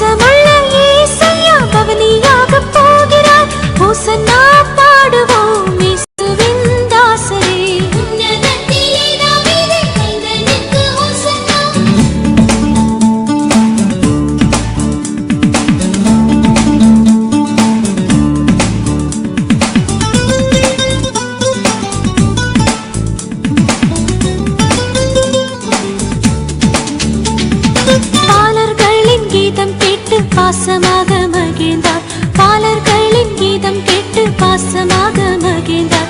பாசமுள்ள ஈசையா பவனியாக போகிறார். பாசமாக மகிழ்ந்தார். பாலர்களின் கீதம் கேட்டு பாசமாக மகிழ்ந்தார்.